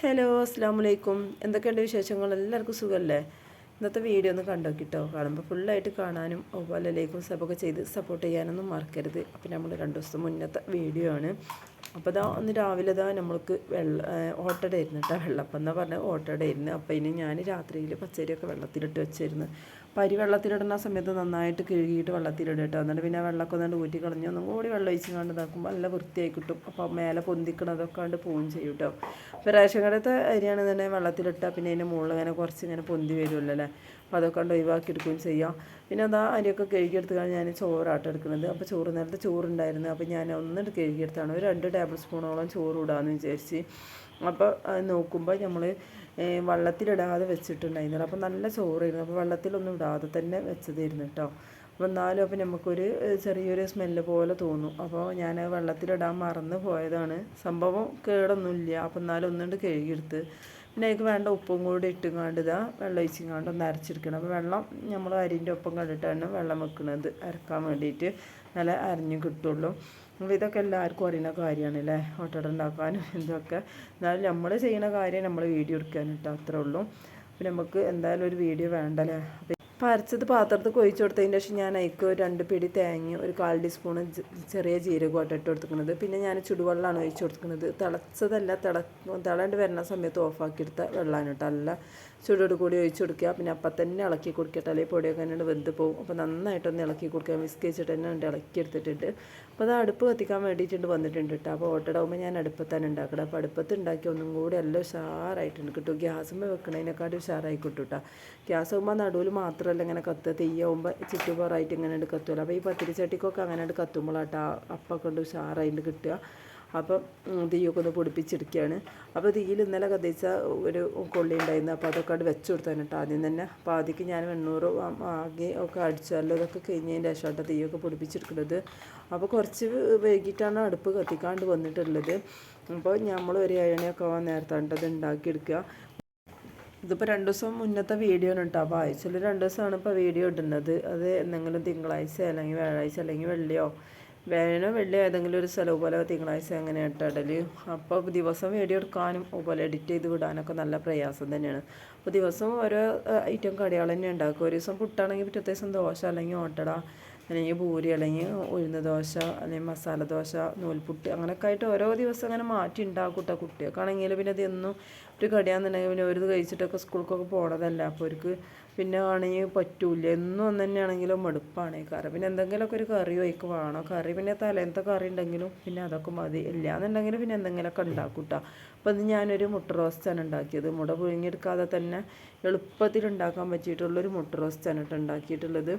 Hello അസ്സാം വലൈക്കും എന്തൊക്കെയുണ്ട് വിശേഷങ്ങൾ? എല്ലാവർക്കും സുഖമല്ലേ ഇന്നത്തെ വീഡിയോ ഒന്ന് കണ്ടോ കണ്ടോക്കിട്ടോ? കാണുമ്പോൾ ഫുള്ളായിട്ട് കാണാനും അതുപോലെ ലൈക്കും സബൊക്കെ ചെയ്ത് സപ്പോർട്ട് ചെയ്യാനൊന്നും മറക്കരുത്. അപ്പോൾ നമ്മൾ രണ്ട് ദിവസം മുന്നത്തെ വീഡിയോ ആണ്. അപ്പോൾ ഇതാ ഒന്ന് രാവിലെ ഇതാ നമ്മൾക്ക് വെള്ള ഓട്ടട ആയിരുന്നു കേട്ടോ. വെള്ളപ്പം എന്നാ പറഞ്ഞാൽ ഓട്ടട ആയിരുന്നു അപ്പോൾ ഇനി ഞാൻ രാത്രിയിൽ പച്ചരിയൊക്കെ വെള്ളത്തിലിട്ട് വെച്ചിരുന്നു. അപ്പോൾ അരി വെള്ളത്തിലിടുന്ന സമയത്ത് നന്നായിട്ട് കഴുകിയിട്ട് വെള്ളത്തിലിടും കേട്ടോ. എന്നിട്ട് പിന്നെ വെള്ളമൊക്കെ ഒന്നുകൊണ്ട് ഊറ്റി കളഞ്ഞ് ഒന്നും കൂടി വെള്ളം ഒഴിച്ച് കണ്ട് നോക്കുമ്പോൾ നല്ല വൃത്തിയായി കിട്ടും. അപ്പോൾ മേലെ പൊന്തിക്കണതൊക്കെ കണ്ട് പോവും ചെയ്യും കേട്ടോ. അപ്പോൾ റേഷൻ കടത്തെ അരിയാണ് തന്നെ വെള്ളത്തിലിട്ടാൽ പിന്നെ അതിന്റെ മുകളിൽ ഇങ്ങനെ കുറച്ച് ഇങ്ങനെ പൊന്തി വരുമല്ലോ അല്ലേ? അപ്പോൾ അതൊക്കെ കൊണ്ട് ഒഴിവാക്കി എടുക്കുകയും ചെയ്യാം. പിന്നെ അതാ അരിയൊക്കെ കഴുകിയെടുത്ത് കഴിഞ്ഞാൽ ഞാൻ ചോറാട്ടം എടുക്കുന്നത്. അപ്പോൾ ചോറ് നേരത്തെ ചോറുണ്ടായിരുന്നു. അപ്പോൾ ഞാൻ ഒന്നിട്ട് കഴുകിയെടുത്താണ്. ഒരു രണ്ട് ടേബിൾ സ്പൂണോളം ചോറ് ഇടാമെന്ന് വിചാരിച്ച്. അപ്പോൾ നോക്കുമ്പോൾ നമ്മൾ വെള്ളത്തിലിടാതെ വെച്ചിട്ടുണ്ടായിരുന്നില്ല. അപ്പോൾ നല്ല ചോറായിരുന്നു. അപ്പോൾ വെള്ളത്തിലൊന്നും ഇടാതെ തന്നെ വെച്ചതായിരുന്നു കേട്ടോ അപ്പോൾ എന്നാലും അപ്പോൾ നമുക്കൊരു ചെറിയൊരു സ്മെല്ല് പോലെ തോന്നും. അപ്പോൾ ഞാൻ വെള്ളത്തിലിടാൻ മറന്നു പോയതാണ് സംഭവം കേടൊന്നുമില്ല. അപ്പോൾ എന്നാലും ഒന്നുകൊണ്ട് കഴുകിയെടുത്ത് പിന്നെ വേണ്ട ഉപ്പും കൂടി ഇട്ടുകൊണ്ട് ഇതാ വെള്ളം ഒഴിച്ചിങ്ങാണ്ട് ഒന്ന് അരച്ചെടുക്കണം. അപ്പോൾ വെള്ളം നമ്മൾ അരിന്റെ ഒപ്പം കണ്ടിട്ടാണ് വെള്ളം വെക്കുന്നത്. അരക്കാൻ വേണ്ടിയിട്ട് നല്ല അരഞ്ഞു കിട്ടുള്ളൂ. അപ്പോൾ ഇതൊക്കെ എല്ലാവർക്കും അറിയുന്ന കാര്യമാണ് അല്ലേ? ഓട്ടോട ഉണ്ടാക്കാനും ഇതൊക്കെ. എന്നാലും നമ്മൾ ചെയ്യുന്ന കാര്യം നമ്മൾ വീഡിയോ എടുക്കാനിട്ടോ അത്രേ ഉള്ളൂ. അപ്പോൾ നമുക്ക് എന്തായാലും ഒരു വീഡിയോ വേണ്ടല്ലേ? അപ്പോൾ അരച്ചത് പാത്രത്തിൽ കൊഴിച്ച് കൊടുത്തതിന് ശേഷം ഞാൻ അതിക്ക് രണ്ട് പിടി തേങ്ങ ഒരു കാൽ ടീസ്പൂൺ ചെറിയ ജീരകമായിട്ട് ഇട്ട് കൊടുക്കുന്നത് പിന്നെ ഞാൻ ചുടുവെള്ളമാണ് ഒഴിച്ച് കൊടുക്കുന്നത് തിളച്ചതല്ല തിള തിളണ്ട് വരുന്ന സമയത്ത് ഓഫാക്കിയെടുത്ത വെള്ളമാണ് കേട്ടോ. അല്ല ചൂടോട് കൂടി ഒഴിച്ച് കൊടുക്കുക. പിന്നെ അപ്പം തന്നെ ഇളക്കി കൊടുക്കട്ടെ അല്ലെങ്കിൽ പൊടിയൊക്കെ തന്നെ വെന്ത് പോകും. അപ്പോൾ നന്നായിട്ടൊന്ന് ഇളക്കി കൊടുക്കുക. മിസ്ക് വെച്ചിട്ട് തന്നെ ഉണ്ട് ഇളക്കി എടുത്തിട്ടുണ്ട്. അപ്പോൾ അത് അടുപ്പ് കത്തിക്കാൻ വേണ്ടിയിട്ടുണ്ട് വന്നിട്ടുണ്ട് കേട്ടോ. അപ്പോൾ ഓട്ടടാവുമ്പോൾ ഞാൻ അടുപ്പത്താണ് ഉണ്ടാക്കണം. അപ്പോൾ അടുപ്പത്ത് ഉണ്ടാക്കി ഒന്നും കൂടി എല്ലാം ഉഷാറായിട്ടുണ്ട് കിട്ടും. ഗ്യാസുമ്പോൾ വെക്കണതിനെക്കാട്ടും ഉഷാറായി കിട്ടും കേട്ടോ. ഗ്യാസ് ആകുമ്പോൾ നടുവിൽ മാത്രമല്ല ഇങ്ങനെ കത്തുക. തെയ്യാകുമ്പോൾ ചുറ്റുപാറായിട്ട് ഇങ്ങനെ കത്തുമല്ലോ അപ്പോൾ ഈ പത്തിരിച്ചട്ടിക്കൊക്കെ അങ്ങനെ കത്തുമ്പോളാട്ടോ അപ്പം കൊണ്ട് ഉഷാറായിട്ട് കിട്ടുക. അപ്പം തീയൊക്കെ ഒന്ന് പൊടിപ്പിച്ചെടുക്കുകയാണ്. അപ്പോൾ തീയിൽ ഇന്നലെ കത്തിച്ച ഒരു കൊള്ളി ഉണ്ടായിരുന്നു. അപ്പോൾ അതൊക്കെ അവിടെ വെച്ച് കൊടുത്താണ് കേട്ടോ. ആദ്യം തന്നെ പാതിക്ക് ഞാൻ വെണ്ണൂറ് ആകെ ഒക്കെ അടിച്ചാലോ ഇതൊക്കെ കഴിഞ്ഞതിന്റെ ശേഷമായിട്ട് തീയൊക്കെ പൊടിപ്പിച്ചെടുക്കുന്നത്. അപ്പോൾ കുറച്ച് വൈകിട്ടാണ് അടുപ്പ് കത്തിക്കാണ്ട് വന്നിട്ടുള്ളത്. അപ്പോൾ നമ്മൾ ഒരു ഏഴണിയൊക്കെ ആവാൻ നേരത്താണ് അത് ഉണ്ടാക്കിയെടുക്കുക. ഇതിപ്പോൾ രണ്ട് ദിവസം മുന്നത്തെ വീഡിയോ ആണ് കേട്ടോ. അപ്പോൾ ആഴ്ചയിൽ രണ്ട് ദിവസമാണ് ഇപ്പോൾ വീഡിയോ ഇടുന്നത്. അത് എന്തെങ്കിലും തിങ്കളാഴ്ച അല്ലെങ്കിൽ വ്യാഴാഴ്ച അല്ലെങ്കിൽ വെള്ളിയോ വേനോ വെള്ളി ഏതെങ്കിലും ഒരു സ്ഥലം പോലെ തിങ്കളാഴ്ച അങ്ങനെ ഇട്ടിടൽ അപ്പോൾ ദിവസം വീഡിയോ എടുക്കാനും അതുപോലെ എഡിറ്റ് ചെയ്ത് വിടാനൊക്കെ നല്ല പ്രയാസം തന്നെയാണ്. അപ്പോൾ ദിവസം ഓരോ ഐറ്റം കടികൾ തന്നെ ഉണ്ടാക്കും. ഒരു ദിവസം പുട്ടാണെങ്കിൽ പിറ്റത്തെ ദിവസം ദോശ അല്ലെങ്കിൽ ഓട്ടട അല്ലെങ്കിൽ പൂരി അല്ലെങ്കിൽ ഉഴുന്ന ദോശ അല്ലെങ്കിൽ മസാല ദോശ നൂൽപുട്ട് അങ്ങനെയൊക്കെ ആയിട്ട് ഓരോ ദിവസം അങ്ങനെ മാറ്റി ഉണ്ടാക്കും കേട്ടോ കുട്ടികൾക്കാണെങ്കിൽ പിന്നെ അത് എന്നും ഒരു കടിയാണെന്നുണ്ടെങ്കിൽ പിന്നെ ഒരു കഴിച്ചിട്ടൊക്കെ സ്കൂൾക്കൊക്കെ പോണതല്ല. അപ്പോൾ അവർക്ക് പിന്നെ ആണെങ്കിൽ പറ്റൂല. എന്നും ഒന്ന് തന്നെയാണെങ്കിലും മടുപ്പാണ്. കറി പിന്നെ എന്തെങ്കിലുമൊക്കെ ഒരു കറി വയ്ക്ക് വേണം. കറി പിന്നെ തലേന്നത്തെ കറി ഉണ്ടെങ്കിലും പിന്നെ അതൊക്കെ മതി. ഇല്ലാന്നുണ്ടെങ്കിൽ പിന്നെ എന്തെങ്കിലുമൊക്കെ ഉണ്ടാക്കും അപ്പോൾ ഇത് ഞാനൊരു മുട്ട റോസ്റ്റാണ് ഉണ്ടാക്കിയത്. മുട പുഴുങ്ങിയെടുക്കാതെ തന്നെ എളുപ്പത്തിൽ ഉണ്ടാക്കാൻ പറ്റിയിട്ടുള്ളൊരു മുട്ട റോസ്റ്റാണ് കേട്ടോ ഉണ്ടാക്കിയിട്ടുള്ളത്.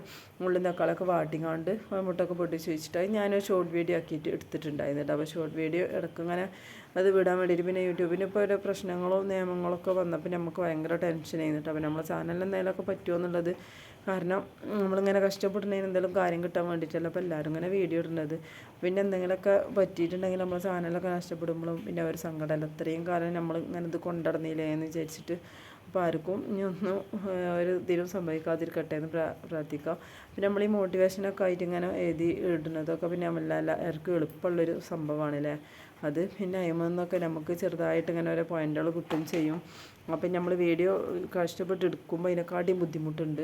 ഉള്ളിൽ തക്കാളൊക്കെ വാട്ടിങ്ങാണ്ട് മുട്ടൊക്കെ പൊട്ടിച്ച് വെച്ചിട്ട് ഞാനൊരു ഷോർട്ട് വീഡിയോ ആക്കിയിട്ട് എടുത്തിട്ടുണ്ടായിരുന്നു കേട്ടോ. അപ്പോൾ ഷോർട്ട് വീഡിയോ ഇടയ്ക്കിങ്ങനെ അത് വിടാൻ വേണ്ടിയിട്ട് പിന്നെ യൂട്യൂബിന് ഇപ്പോൾ ഓരോ പ്രശ്നങ്ങളും നിയമങ്ങളൊക്കെ വന്നപ്പോൾ നമുക്ക് ഭയങ്കര ടെൻഷൻ കേട്ടോ. അപ്പോൾ നമ്മളെ ചാനലിൽ എന്തെങ്കിലുമൊക്കെ പറ്റുമോ എന്നുള്ളത് കാരണം നമ്മളിങ്ങനെ കഷ്ടപ്പെടുന്നതിന് എന്തെങ്കിലും കാര്യം കിട്ടാൻ വേണ്ടിയിട്ടല്ല അപ്പോൾ എല്ലാവരും ഇങ്ങനെ വീഡിയോ ഇടുന്നത്. പിന്നെ എന്തെങ്കിലുമൊക്കെ പറ്റിയിട്ടുണ്ടെങ്കിൽ നമ്മൾ സാധനങ്ങളൊക്കെ നഷ്ടപ്പെടുമ്പോഴും പിന്നെ അവർ സങ്കടമല്ല. ഇത്രയും കാലം നമ്മൾ ഇങ്ങനെ ഇത് കൊണ്ടുനടന്നില്ലേ എന്ന് വിചാരിച്ചിട്ട് അപ്പോൾ ആർക്കും ഇനി ഒന്നും ഒരു ഇതിലും സംഭവിക്കാതിരിക്കട്ടെ എന്ന് പ്രാർത്ഥിക്കാം. പിന്നെ നമ്മൾ ഈ മോട്ടിവേഷനൊക്കെ ആയിട്ട് ഇങ്ങനെ എഴുതി ഇടുന്നതൊക്കെ പിന്നെ എല്ലാവർക്കും എളുപ്പമുള്ളൊരു സംഭവമാണ് അല്ലേ അത് പിന്നെ അയമെന്നൊക്കെ നമുക്ക് ചെറുതായിട്ട് ഇങ്ങനെ ഓരോ പോയിന്റുകൾ കിട്ടും ചെയ്യും. അപ്പം നമ്മൾ വീഡിയോ കഷ്ടപ്പെട്ട് എടുക്കുമ്പോൾ അതിനെക്കാട്ടിയും ബുദ്ധിമുട്ടുണ്ട്.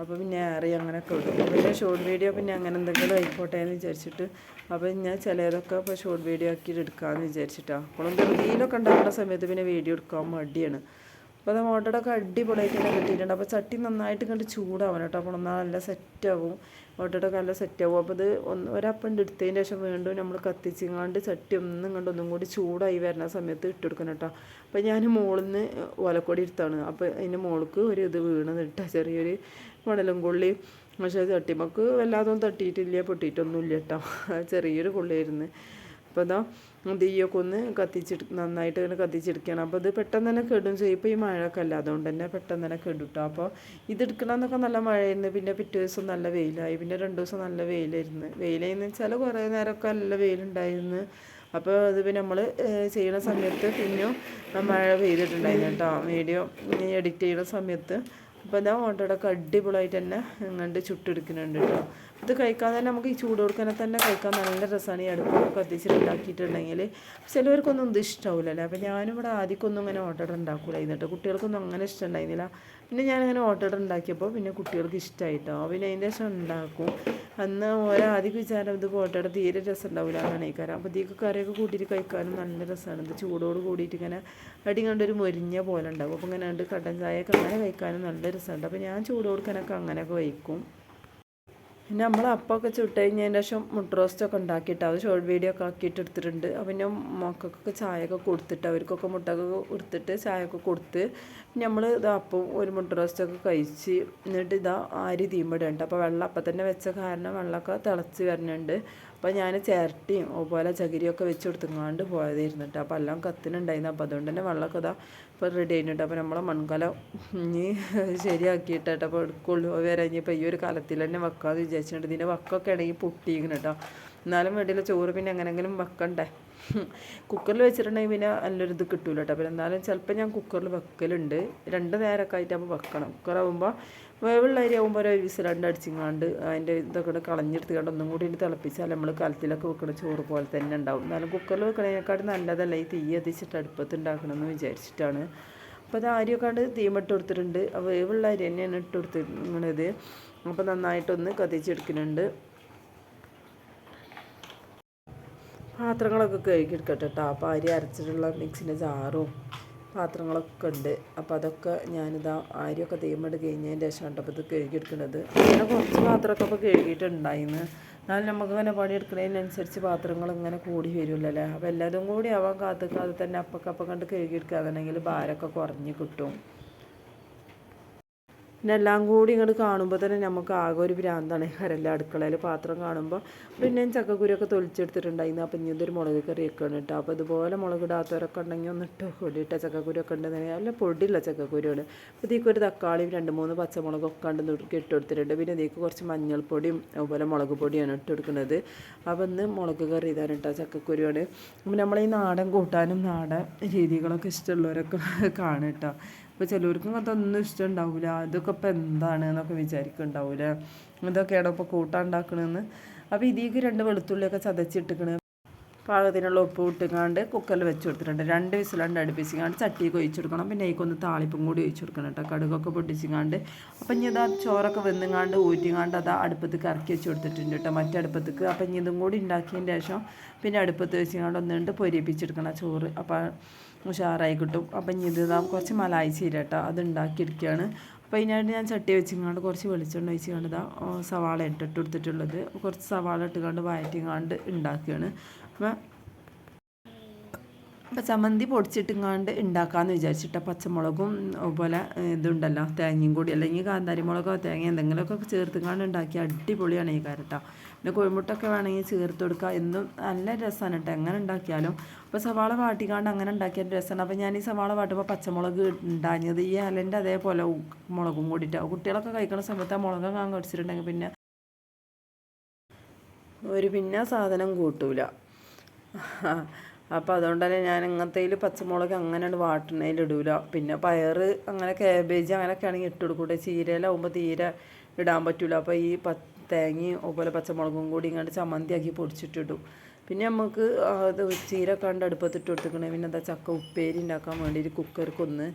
അപ്പോൾ പിന്നെ ഏറെ അങ്ങനെയൊക്കെ എടുക്കും. പിന്നെ ഷോർട്ട് വീഡിയോ പിന്നെ അങ്ങനെ എന്തെങ്കിലും ആയിക്കോട്ടെ എന്ന് വിചാരിച്ചിട്ട് അപ്പോൾ ഞാൻ ചിലതൊക്കെ ഇപ്പോൾ ഷോർട്ട് വീഡിയോ ആക്കിയിട്ട് എടുക്കാമെന്ന് വിചാരിച്ചിട്ടാണ് അപ്പോഴും ധൃതിയിലൊക്കെ ഉണ്ടാക്കുന്ന സമയത്ത് പിന്നെ വീഡിയോ എടുക്കാൻ മടിയാണ്. അപ്പോൾ അത് മോട്ടറൊക്കെ അടിപൊളിയായിട്ട് തന്നെ കിട്ടിയിട്ടുണ്ട്. അപ്പോൾ ചട്ടി നന്നായിട്ട് കണ്ട് ചൂടാവണം കേട്ടോ. അപ്പോൾ ഒന്നാൽ നല്ല സെറ്റാവും ഓട്ടോടെ നല്ല സെറ്റാവും അപ്പോൾ ഇത് ഒന്ന് ഒരപ്പം എടുത്തതിന് ശേഷം വീണ്ടും നമ്മൾ കത്തിച്ചിങ്ങാണ്ട് ചട്ടി ഒന്നും കണ്ട് ഒന്നും കൂടി ചൂടായി വരുന്ന സമയത്ത് ഇട്ടെടുക്കണം കേട്ടോ. അപ്പോൾ ഞാൻ മുകളിൽ നിന്ന് ഓലക്കൊടി എടുത്താണ്. അപ്പോൾ അതിന്റെ മുകൾക്ക് ഒരു ഇത് വീണത് ഇട്ടാ ചെറിയൊരു മണലും കൊള്ളി. പക്ഷേ ചട്ടിമക്ക് വല്ലാതൊന്നും തട്ടിയിട്ടില്ല പൊട്ടിയിട്ടൊന്നുമില്ല കേട്ടോ. ചെറിയൊരു കൊള്ളിയായിരുന്നു. അപ്പോൾ ഇതാ തീയൊക്കെ ഒന്ന് കത്തിച്ചെടു നന്നായിട്ട് ഇങ്ങനെ കത്തിച്ചെടുക്കണം അപ്പോൾ ഇത് പെട്ടെന്ന് തന്നെ കെടും ചെയ്യും. ഇപ്പോൾ ഈ മഴയൊക്കെ അല്ല അതുകൊണ്ട് തന്നെ പെട്ടെന്ന് തന്നെ കെടും കേട്ടോ അപ്പോൾ ഇതെടുക്കണമെന്നൊക്കെ നല്ല മഴയായിരുന്നു. പിന്നെ പിറ്റേ ദിവസം നല്ല വെയിലായി. പിന്നെ രണ്ട് ദിവസം നല്ല വെയിലായിരുന്നു. വെയിലായിരുന്നു വെച്ചാൽ കുറേ നേരമൊക്കെ നല്ല വെയിലുണ്ടായിരുന്നു. അപ്പോൾ അത് പിന്നെ നമ്മൾ ചെയ്യുന്ന സമയത്ത് പിന്നെയും മഴ പെയ്തിട്ടുണ്ടായിരുന്നു കേട്ടോ വീഡിയോ എഡിറ്റ് ചെയ്യുന്ന സമയത്ത് അപ്പോൾ ഇതാ ഓട്ടോടൊക്കെ അടിപൊളിയായിട്ട് തന്നെ ഇങ്ങോട്ട് ചുട്ടെടുക്കുന്നുണ്ട് കേട്ടോ. ഇത് കഴിക്കാൻ തന്നെ നമുക്ക് ഈ ചൂട് കൊടുക്കാനെ തന്നെ കഴിക്കാൻ നല്ല രസമാണ് ഈ അടുപ്പൊക്കെ കത്തിച്ചിട്ട് ഉണ്ടാക്കിയിട്ടുണ്ടെങ്കിൽ. ചിലവർക്കൊന്നും ഇത് ഇഷ്ടമാവില്ലല്ലേ അപ്പോൾ ഞാനിവിടെ ആദ്യമൊന്നും ഇങ്ങനെ ഓട്ടോട ഉണ്ടാക്കൂല എന്നിട്ട് കുട്ടികൾക്കൊന്നും അങ്ങനെ ഇഷ്ടം ഉണ്ടായിരുന്നില്ല. പിന്നെ ഞാനങ്ങനെ ഓർഡർ ഉണ്ടാക്കിയപ്പോൾ പിന്നെ കുട്ടികൾക്ക് ഇഷ്ടമായിട്ടോ പിന്നെ അതിന്റെ ശേഷം ഉണ്ടാക്കും. അന്ന് ഒരാദ്യം വിചാരം ഇത് പോട്ടയുടെ തീരെ രസം ഉണ്ടാവില്ല എന്നാണ് ഈ കരം അപ്പോൾ ഇതിക്ക് കറിയൊക്കെ കൂട്ടിയിട്ട് കഴിക്കാനും നല്ല രസമാണ്. ഇത് ചൂടോട് കൂടിയിട്ട് ഇങ്ങനെ അടി കണ്ടൊരു മൊരിഞ്ഞ പോലെ ഉണ്ടാവും. അപ്പോൾ ഇങ്ങനെ കണ്ട് കട്ടൻ ചായയൊക്കെ അങ്ങനെ കഴിക്കാനും നല്ല രസമുണ്ട്. അപ്പോൾ ഞാൻ ചൂട് കൊടുക്കാനൊക്കെ അങ്ങനെയൊക്കെ വയ്ക്കും പിന്നെ നമ്മൾ അപ്പമൊക്കെ ചുട്ട് കഴിഞ്ഞതിന് ശേഷം മുട്ട റോസ്റ്റൊക്കെ ഉണ്ടാക്കിയിട്ട് അത് ഷോർട്ട് വീഡിയോ ഒക്കെ ആക്കിയിട്ട് എടുത്തിട്ടുണ്ട്. അപ്പം പിന്നെ മക്കൾക്കൊക്കെ ചായയൊക്കെ കൊടുത്തിട്ട് അവർക്കൊക്കെ മുട്ടൊക്കെ കൊടുത്തിട്ട് ചായയൊക്കെ കൊടുത്ത് നമ്മൾ ഇതാ അപ്പം ഒരു മുട്ട റോസ്റ്റൊക്കെ കഴിച്ച് എന്നിട്ട് ഇതാ ആരി തീമ്പടുണ്ട് അപ്പോൾ വെള്ളം അപ്പം തന്നെ വെച്ച കാരണം വെള്ളമൊക്കെ തിളച്ച് വരുന്നുണ്ട് അപ്പോൾ ഞാൻ ചിരട്ടിയും അതുപോലെ ചകിരിയൊക്കെ വെച്ച് കൊടുത്തുങ്ങാണ്ട് പോയതായിരുന്നു കേട്ടോ അപ്പോൾ എല്ലാം കത്തിനുണ്ടായിരുന്നു. അപ്പോൾ അതുകൊണ്ട് തന്നെ വെള്ളമൊക്കെ ഇതാ ഇപ്പോൾ റെഡി ആയിട്ടുണ്ട്. അപ്പോൾ നമ്മളെ മൺകലം ഇനി ശരിയാക്കിയിട്ട് കേട്ടോ. അപ്പോൾ എടുക്കുള്ളൂ. വരെ ഇനിയിപ്പോൾ ഈ ഒരു കാലത്തിൽ തന്നെ വെക്കാമെന്ന് വിചാരിച്ചിട്ടുണ്ട്. ഇതിന്റെ വക്കൊക്കെ ആണെങ്കിൽ പൊട്ടിയിരിക്കണം കേട്ടോ. എന്നാലും വേണ്ടിയില്ല ചോറ് പിന്നെ എങ്ങനെങ്കിലും വെക്കണ്ടേ? കുക്കറിൽ വെച്ചിട്ടുണ്ടെങ്കിൽ പിന്നെ നല്ലൊരു ഇത് കിട്ടൂല കേട്ടോ പിന്നെ എന്നാലും ചിലപ്പോൾ ഞാൻ കുക്കറിൽ വെക്കലുണ്ട്. രണ്ട് നേരമൊക്കെ ആയിട്ട് അപ്പോൾ വെക്കണം കുക്കറാകുമ്പോൾ വേവുള്ള അരി ആകുമ്പോൾ ഒരു വിസിൽ രണ്ട് അടിച്ചിങ്ങാണ്ട് അതിന്റെ ഇതൊക്കെ കളഞ്ഞെടുത്ത് കണ്ട് ഒന്നും കൂടി തിളപ്പിച്ചാൽ നമ്മൾ കലത്തിലൊക്കെ വെക്കണ ചോറ് പോലെ തന്നെ ഉണ്ടാവും. എന്നാലും കുക്കറിൽ വെക്കണതിനെക്കാട്ടും നല്ലതല്ല ഈ തീ എത്തിച്ചിട്ട് അടുപ്പത്ത് ഉണ്ടാക്കണമെന്ന് വിചാരിച്ചിട്ടാണ്. അപ്പോൾ അത് അരിയൊക്കെ കണ്ട് തീമിട്ട് കൊടുത്തിട്ടുണ്ട്. വേവുള്ള അരി തന്നെയാണ് ഇട്ട് കൊടുത്തിരിക്കുന്നത് അപ്പോൾ നന്നായിട്ടൊന്ന് കത്തിച്ചെടുക്കുന്നുണ്ട്. പാത്രങ്ങളൊക്കെ കഴുകിയെടുക്കട്ടെ കേട്ടോ അപ്പോൾ അരി അരച്ചിട്ടുള്ള മിക്സിന്റെ ജാറും പാത്രങ്ങളൊക്കെ ഉണ്ട്. അപ്പോൾ അതൊക്കെ ഞാനിതാ അരിയൊക്കെ തീമെടുത്ത് കഴിഞ്ഞതിന്റെ ശേഷം കണ്ടപ്പോൾ ഇത് കഴുകിയെടുക്കുന്നത് അങ്ങനെ കുറച്ച് പാത്രമൊക്കെ അപ്പോൾ കഴുകിയിട്ടുണ്ടായിരുന്നു എന്നാലും നമുക്ക് ഇങ്ങനെ പണിയെടുക്കുന്നതിനനുസരിച്ച് പാത്രങ്ങൾ ഇങ്ങനെ കൂടി വരുമല്ലോ അപ്പോൾ എല്ലാതും കൂടി ആവാൻ കാത്തുക്കാതെ തന്നെ അപ്പൊക്കപ്പം കണ്ട് കഴുകിയെടുക്കുകയാണെന്നുണ്ടെങ്കിൽ ഭാരമൊക്കെ കുറഞ്ഞ് കിട്ടും. പിന്നെ എല്ലാം കൂടി ഇങ്ങോട്ട് കാണുമ്പോൾ തന്നെ നമുക്ക് ആകെ ഒരു ഭ്രാന്താണ്. കരല്ല അടുക്കളയിൽ പാത്രം കാണുമ്പോൾ പിന്നെ ചക്കക്കുരൊക്കെ തൊലിച്ചെടുത്തിട്ടുണ്ടായിരുന്നു. അപ്പം ഇനി ഇതൊരു മുളക് കറി ഉണ്ട് കേട്ടോ അപ്പോൾ ഇതുപോലെ മുളക് ഇടാത്തവരൊക്കെ ഉണ്ടെങ്കിൽ ഒന്ന് ഇട്ട് പൊടിയിട്ട ചക്കക്കുരൊക്കെ ഉണ്ടെന്ന് അല്ല പൊടിയുള്ള ചക്കക്കുരുമാണ് അപ്പോൾ ഇതിലേക്ക് ഒരു തക്കാളിയും രണ്ട് മൂന്ന് പച്ചമുളകൊക്കെ ഉണ്ട് നുറുക്കി പിന്നെ ഇതിലേക്ക് കുറച്ച് മഞ്ഞൾപ്പൊടിയും അതുപോലെ മുളക് പൊടിയാണ് ഇട്ട് കൊടുക്കുന്നത്. അപ്പോൾ ഇന്ന് മുളക് കറി ഇതാണ് കേട്ടോ ചക്കക്കുരുവാണ്. അപ്പോൾ നമ്മളീ നാടൻ കൂട്ടാനും നാടൻ രീതികളൊക്കെ ഇഷ്ടമുള്ളവരൊക്കെ കാണും കേട്ടോ ഇപ്പോൾ ചിലവർക്കും അതൊന്നും ഇഷ്ടം ഉണ്ടാവില്ല അതൊക്കെ ഇപ്പോൾ എന്താണ്? എന്നൊക്കെ വിചാരിക്കുന്നുണ്ടാവില്ല ഇതൊക്കെയാണോ ഇപ്പോൾ കൂട്ടാൻ ഉണ്ടാക്കണമെന്ന് അപ്പോൾ ഇതിലേക്ക് രണ്ട് വെളുത്തുള്ളിയൊക്കെ ചതച്ചിട്ടിക്കണ്. പാകത്തിനുള്ള ഉപ്പ് ഇട്ടുകൊണ്ട് കുക്കറിൽ വെച്ച് കൊടുത്തിട്ടുണ്ട്. രണ്ട് വിസിലാണ്ട് അടുപ്പിച്ചിങ്ങാണ്ട് ചട്ടി ഒഴിച്ചു കൊടുക്കണം പിന്നെ അതിക്കൊന്ന് താളിപ്പും കൂടി ഒഴിച്ചു കൊടുക്കണം കേട്ടോ. കടുകൊക്കെ പൊട്ടിച്ചിങ്ങാണ്ട്. അപ്പം ഇനി ഇതാ ചോറൊക്കെ വെന്നുങ്ങാണ്ട് ഊറ്റിങ്ങാണ്ട് അതാ അടുപ്പത്തേക്ക് കറക്കി വെച്ച് കൊടുത്തിട്ടുണ്ട് കേട്ടോ. മറ്റടുപ്പത്തേക്ക് അപ്പം ഇനി ഇതും കൂടി ഉണ്ടാക്കിയതിന് ശേഷം പിന്നെ അടുപ്പത്ത് വെച്ചിങ്ങാണ്ട് ഒന്നുകൊണ്ട് പൊരിപ്പിച്ചെടുക്കണം ചോറ്. അപ്പം ഉഷാറായി കിട്ടും. അപ്പം ഇനി ഇത് കുറച്ച് മലായി ചീര കേട്ടോ. അത് അപ്പോൾ അതിനായിട്ട് ഞാൻ ചട്ടി വെച്ചിങ്ങാണ്ട് കുറച്ച് വെളിച്ചെണ്ണ ഒഴിച്ചുകൊണ്ട് ഇതാ സവാള ഇട്ടിട്ട് കൊടുത്തിട്ടുള്ളത്. കുറച്ച് സവാള ഇട്ടുകൊണ്ട് വയറ്റിങ്ങാണ്ട് ഉണ്ടാക്കുകയാണ് അപ്പം അപ്പം ചമ്മന്തി പൊടിച്ചിട്ടിങ്ങാണ്ട് ഉണ്ടാക്കാമെന്ന് വിചാരിച്ചിട്ട് പച്ചമുളകും അതുപോലെ ഇതുണ്ടല്ലോ തേങ്ങയും കൂടി അല്ലെങ്കിൽ കാന്താരി മുളകോ തേങ്ങ എന്തെങ്കിലുമൊക്കെ ചേർത്തുങ്ങാണ്ട് ഉണ്ടാക്കി അടിപൊളിയാണ് ഈ കാരട്ട പിന്നെ കോഴിമുട്ടൊക്കെ വേണമെങ്കിൽ ചേർത്ത് കൊടുക്കുക എന്നും നല്ല രസമാണ് കേട്ടോ എങ്ങനെ ഉണ്ടാക്കിയാലും അപ്പോൾ സവാള വാട്ടിക്കാണ്ട് അങ്ങനെ ഉണ്ടാക്കിയ രസമാണ് അപ്പോൾ ഞാൻ ഈ സവാള വാട്ടുമ്പോൾ പച്ചമുളക് ഉണ്ടാഞ്ഞത് ഈ അലന്റെ അതേപോലെ മുളകും കൂടിയിട്ടാണ് കുട്ടികളൊക്കെ കഴിക്കുന്ന സമയത്ത് ആ മുളക് കാണാൻ കടിച്ചിട്ടുണ്ടെങ്കിൽ പിന്നെ ഒരു പിന്നെ സാധനം കൂട്ടൂല. അപ്പോൾ അതുകൊണ്ട് തന്നെ ഞാൻ ഇങ്ങനത്തേൽ പച്ചമുളക് അങ്ങനെ വാട്ടണേൽ ഇടൂല. പിന്നെ പയർ അങ്ങനെ കാബേജ് അങ്ങനെയൊക്കെ ആണെങ്കിൽ ഇട്ട് കൊടുക്കൂട്ടെ ചീരയിലാവുമ്പോൾ തീരെ ഇടാൻ പറ്റില്ല അപ്പോൾ ഈ പ തേങ്ങയും അതുപോലെ പച്ചമുളകും കൂടി ഇങ്ങോട്ട് ചമ്മന്തിയാക്കി പൊടിച്ചിട്ടിടും പിന്നെ നമുക്ക് അത് ചീര കണ്ട് അടുപ്പത്തിട്ട് കൊടുത്തിക്കണേ. പിന്നെ എന്താ ചക്ക ഉപ്പേരി ഉണ്ടാക്കാൻ വേണ്ടിയിട്ട് കുക്കർക്കൊന്ന്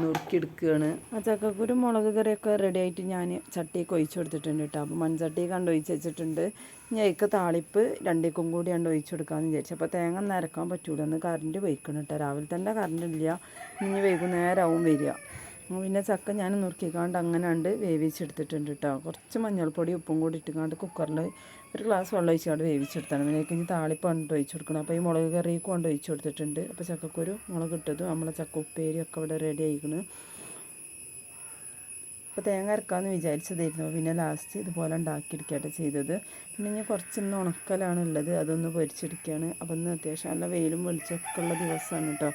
നുറുക്കിയെടുക്കുകയാണ് ആ ചക്കക്കുരു മുളക് കറിയൊക്കെ റെഡി ആയിട്ട് ഞാൻ ചട്ടിയൊക്കെ ഒഴിച്ചു കൊടുത്തിട്ടുണ്ട് കേട്ടോ. അപ്പോൾ മൺചട്ടി കണ്ട് ഒഴിച്ച് വെച്ചിട്ടുണ്ട്. ഞാൻ അതിക്ക് താളിപ്പ് രണ്ടേക്കും കൂടി കണ്ട് ഒഴിച്ചു കൊടുക്കാമെന്ന് വിചാരിച്ചു. അപ്പോൾ തേങ്ങ നരക്കാൻ പറ്റൂല. ഒന്ന് കറണ്ട് വയ്ക്കണം കേട്ടോ. രാവിലെ തന്നെ കറണ്ട് ഇല്ല. ഇനി വൈകുന്നേരമാവും വരിക. പിന്നെ ചക്ക ഞാൻ നുറുക്കിക്കാണ്ട് അങ്ങനെ ഉണ്ട് വേവിച്ചെടുത്തിട്ടുണ്ട് കേട്ടോ. കുറച്ച് മഞ്ഞൾപ്പൊടി ഉപ്പും കൂടി ഇട്ടുകൊണ്ട് കുക്കറിൽ ഒരു ഗ്ലാസ് വെള്ളം ഒഴിച്ചുകൊണ്ട് വേവിച്ചെടുത്താണ് പിന്നെ കഴിഞ്ഞ് താളിപ്പ് കൊണ്ട് ഒഴിച്ചു കൊടുക്കണം. അപ്പോൾ ഈ മുളക് കറിക്ക് കൊണ്ട് ഒഴിച്ചു കൊടുത്തിട്ടുണ്ട്. അപ്പോൾ ചക്കക്കുരു മുളക് ഇട്ടതും നമ്മളെ ചക്ക ഉപ്പേരി ഒക്കെ ഇവിടെ റെഡി ആയിക്കണ്. അപ്പോൾ തേങ്ങ അരക്കാമെന്ന് വിചാരിച്ചതായിരുന്നു. പിന്നെ ലാസ്റ്റ് ഇതുപോലെ ഉണ്ടാക്കിയെടുക്കുകയാണ് ചെയ്തത്. പിന്നെ ഞാൻ കുറച്ചൊന്ന് ഉണക്കലാണ് ഉള്ളത്. അതൊന്ന് പൊരിച്ചെടുക്കുകയാണ് അപ്പം ഇന്ന് അത്യാവശ്യം നല്ല വെയിലും വെളിച്ചമൊക്കെ ഉള്ള ദിവസമാണ് കേട്ടോ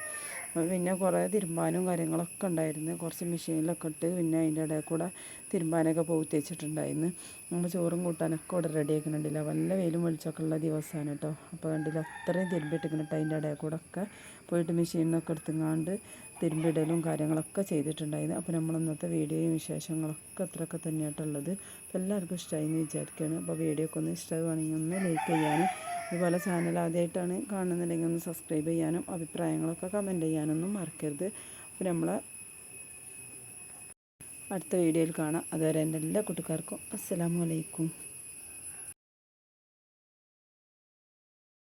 പിന്നെ കുറേ തിരുമ്പാനും കാര്യങ്ങളൊക്കെ ഉണ്ടായിരുന്നു. കുറച്ച് മെഷീനിലൊക്കെ ഇട്ട് പിന്നെ അതിന്റെ ഇടയിൽ കൂടെ തിരുമ്പാനൊക്കെ പോയി വെച്ചിട്ടുണ്ടായിരുന്നു നമ്മൾ ചോറും കൂട്ടാനൊക്കെ ഇവിടെ റെഡി ആക്കുന്നുണ്ടല്ല വല്ല വെയിലും വെളിച്ചമൊക്കെ ഉള്ള ദിവസമാണ് കേട്ടോ അപ്പോൾ കണ്ടില്ല അത്രയും തിരുമ്പിട്ടിരിക്കണം അതിന്റെ ഇടയിൽ കൂടെ ഒക്കെ. പോയിട്ട് മെഷീനൊക്കെ എടുത്തുങ്ങാണ്ട് തിരുമ്പിടലും കാര്യങ്ങളൊക്കെ ചെയ്തിട്ടുണ്ടായിരുന്നു. അപ്പോൾ നമ്മൾ ഇന്നത്തെ വീഡിയോയും വിശേഷങ്ങളൊക്കെ അത്രയൊക്കെ തന്നെയായിട്ടുള്ളത് അപ്പോൾ എല്ലാവർക്കും ഇഷ്ടമായി എന്ന് വിചാരിക്കുകയാണ് അപ്പോൾ വീഡിയോ ഒക്കെ ഒന്ന് ഇഷ്ടമാണെങ്കിൽ ഒന്ന് ലൈക്ക് ചെയ്യാനും അതുപോലെ ചാനൽ ആദ്യമായിട്ടാണ് കാണുന്നുണ്ടെങ്കിൽ ഒന്ന് സബ്സ്ക്രൈബ് ചെയ്യാനും അഭിപ്രായങ്ങളൊക്കെ കമന്റ് ചെയ്യാനൊന്നും മറക്കരുത്. അപ്പോൾ നമ്മൾ അടുത്ത വീഡിയോയിൽ കാണാം. അതുവരെ എന്റെ എല്ലാ കൂട്ടുകാർക്കും അസ്സാം അലൈക്കും.